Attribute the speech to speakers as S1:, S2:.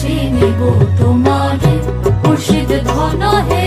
S1: চিনিব তোমার। খুশিদ ধন হে